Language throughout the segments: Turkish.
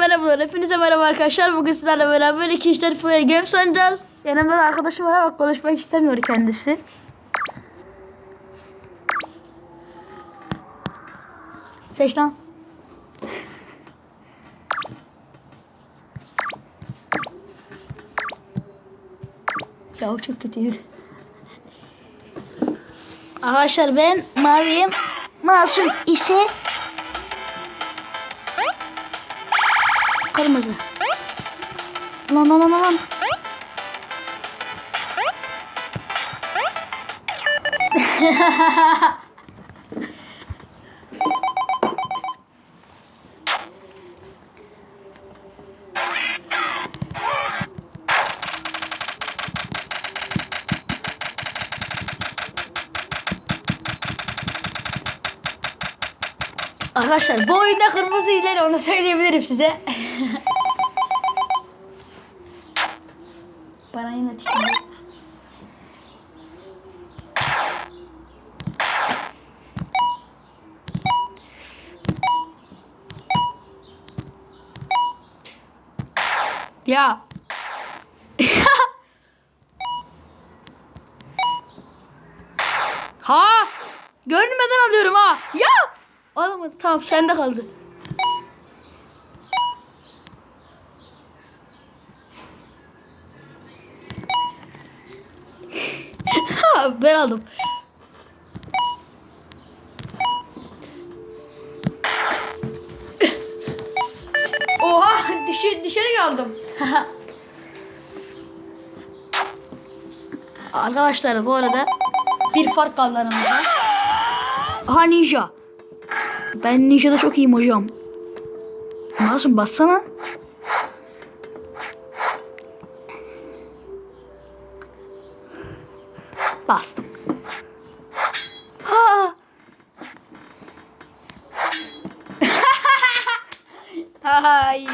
merhabalar. Hepinize merhaba arkadaşlar. Bugün sizlerle beraber iki işler play games oynayacağız. Yanımda da arkadaşım var ama konuşmak istemiyor kendisi. Seç lan. ya çok kötüydü. Arkadaşlar ben maviyim. Masum ise kırmızı. Lan lan lan lan. Arkadaşlar bu oyunda kırmızı ileri onu söyleyebilirim size. Bana yine tükürdü. Ya. ha! Görünmeden alıyorum ha. Ya! Alamadım. Tamam sende kaldı. Ha, ben aldım. Oha düşe, dışarı kaldım. Arkadaşlar bu arada bir fark kaldı aramızda. Aha ninja. Ben ninja'da çok iyiyim hocam. Nasıl bassana? Bastım. Ha. Hay.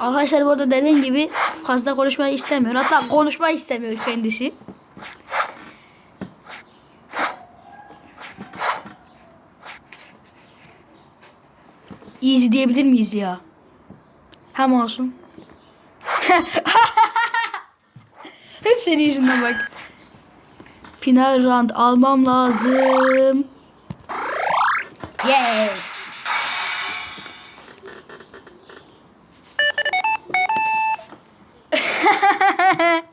Arkadaşlar bu arada dediğim gibi fazla konuşmayı istemiyor. Hatta konuşmayı istemiyor kendisi. Easy diyebilir miyiz ya? Hem olsun. Hep senin yüzünden bak. Final round almam lazım. Yes.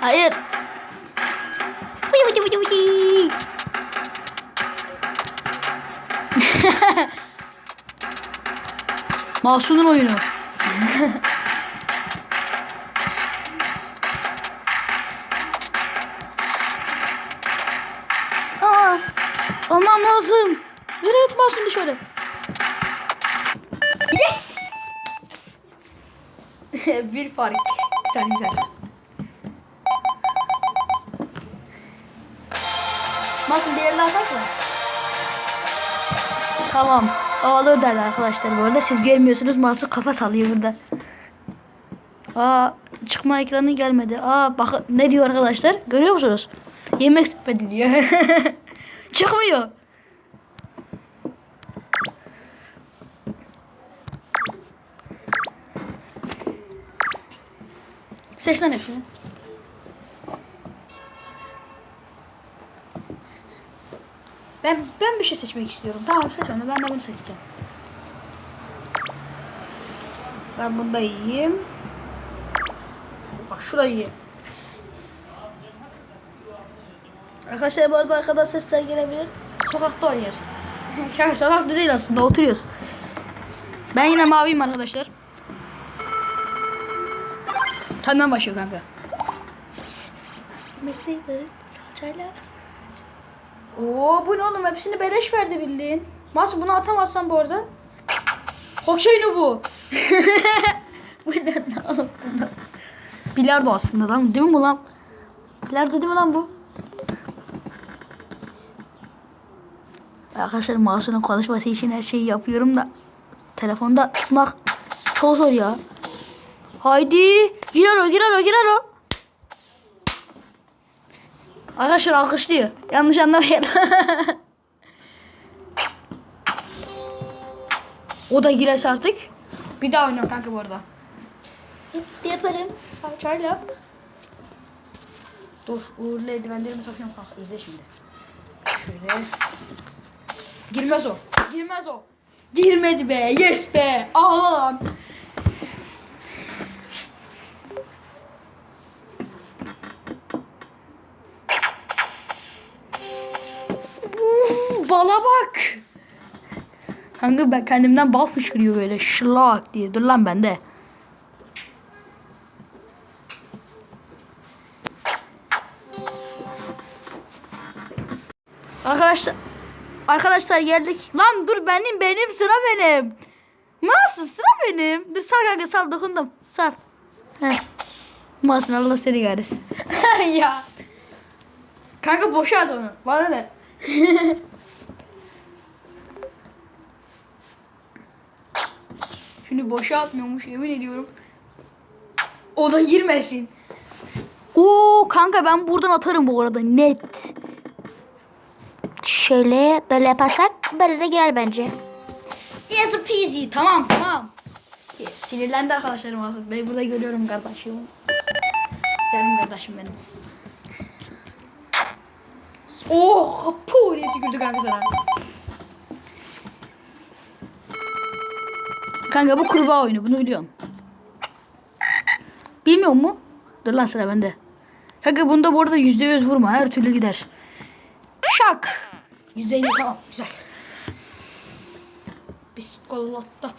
Hayır. Mahsun'un oyunu. olmam lazım. Nereye at Mahsun dışarı? Yes! Bir fark. Güzel güzel. Mahsun bir yerine atak mı? Tamam. O olur derler arkadaşlar bu arada. Siz görmüyorsunuz. Mahsun kafa sallıyor burada. Aa çıkma ekranı gelmedi. Aa bak ne diyor arkadaşlar? Görüyor musunuz? Yemek sepeti diyor. Çıkmıyor. Seç lan hepsini. Ben ben bir şey seçmek istiyorum. Tamam seç onu. Ben de bunu seçeceğim. Ben bunu da yiyeyim. Bak şu da yiyeyim. Arkadaşlar bu arada arkadan sesler gelebilir. Sokakta oynuyoruz. Şaka sokakta değil aslında oturuyoruz. Ben yine maviyim arkadaşlar. Senden başlıyor kanka. Mesleği salçayla. Oo bu ne oğlum hepsini beleş verdi bildiğin. Nasıl bunu atamazsan bu arada. Hoşçayını bu. bu ne oğlum. Bilardo aslında lan değil mi bu lan? Bilardo değil mi lan bu? Arkadaşlar Masum'un konuşması için her şeyi yapıyorum da telefonda tutmak çok zor ya. Haydi. Girer o girer o girer o. Arkadaşlar alkışlıyor. Yanlış anlamayın. o da girerse artık. Bir daha oynuyorum kanka bu arada. Yaparım. Çayla yap. Dur uğurlu eldivenlerimi takıyorum kanka. İzle şimdi. Şöyle. Girmez o. Girmez o. Girmedi be. Yes be. Ağla lan. Bala bak. Kanka ben kendimden bal fışkırıyor böyle şlak diye. Dur lan bende. Arkadaşlar Arkadaşlar geldik. Lan dur benim benim sıra benim. Nasıl sıra benim? Dur sar kanka sar dokundum. Sar. Heh. Masın Allah seni kahretsin. ya. Kanka boşa at onu. Bana ne? Şimdi boşa atmıyormuş yemin ediyorum. O da girmesin. Oo kanka ben buradan atarım bu arada net. Şöyle böyle yaparsak böyle de girer bence. Easy peasy. Tamam tamam. Sinirlendi arkadaşlarım aslında. Ben burada görüyorum kardeşim. Canım kardeşim benim. Oh puh diye tükürdü kanka sana. Kanka bu kurbağa oyunu bunu biliyorum. Bilmiyor mu? Dur lan sıra bende. Kanka bunda bu arada yüzde yüz vurma her türlü gider. Şak. Yüzde elli tamam güzel. Biskolatta.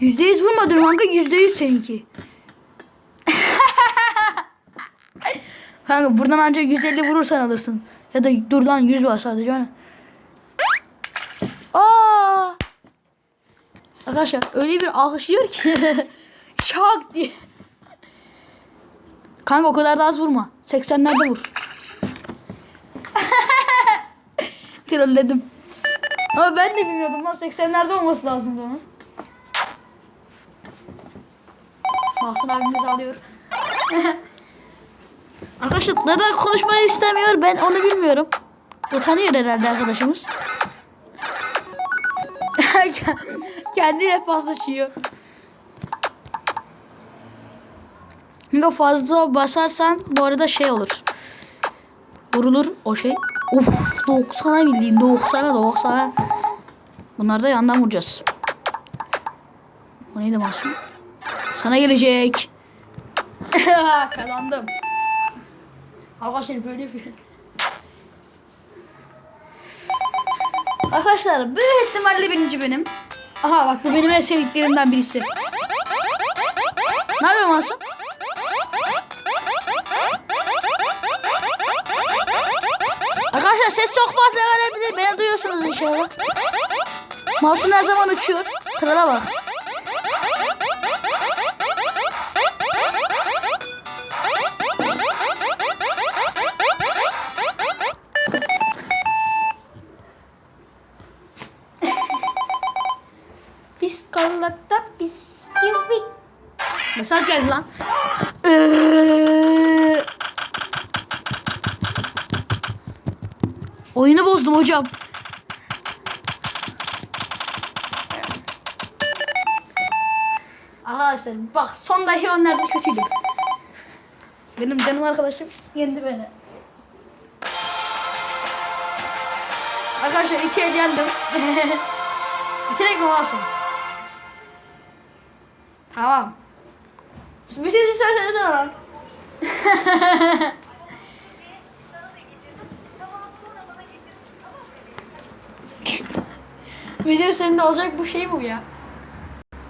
Yüzde yüz vurma diyorum kanka yüzde yüz seninki. kanka buradan ancak 150 vurursan alırsın. Ya da dur lan 100 var sadece hani. Aa! Arkadaşlar öyle bir alkışlıyor ki. Şak diye. Kanka o kadar da az vurma. 80'lerde vur. Trolledim. Ama ben de bilmiyordum lan 80'lerde olması lazım onun. Mahsun abimiz alıyor. Arkadaşlar neden konuşmayı istemiyor ben onu bilmiyorum. Utanıyor herhalde arkadaşımız. Kendiyle paslaşıyor. Çünkü fazla basarsan bu arada şey olur. Vurulur o şey. Of 90'a bildiğin 90'a 90'a. Bunları da yandan vuracağız. O neydi Masum? Sana gelecek. Kazandım. Arkadaşlar böyle bir... Arkadaşlar büyük ihtimalle birinci benim. Aha bak bu benim en sevdiklerimden birisi. Ne yapıyorsun Masum? Arkadaşlar ses çok fazla gelebilir. Beni duyuyorsunuz inşallah. Masum her zaman uçuyor. Krala bak. Piskalata bisküvi. Mesaj geldi lan. Bozdum hocam. Arkadaşlar bak son dahi onlarda kötüydüm. Benim canım arkadaşım yendi beni. Arkadaşlar iki el yendim. Bitirek mi olsun? Tamam. Bir şey söylesene lan. Müdür senin de olacak bu şey bu ya.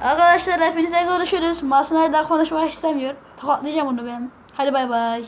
Arkadaşlar hepinize görüşürüz. Daha konuşmak istemiyor. Tokatlayacağım onu benim. Hadi bay bay.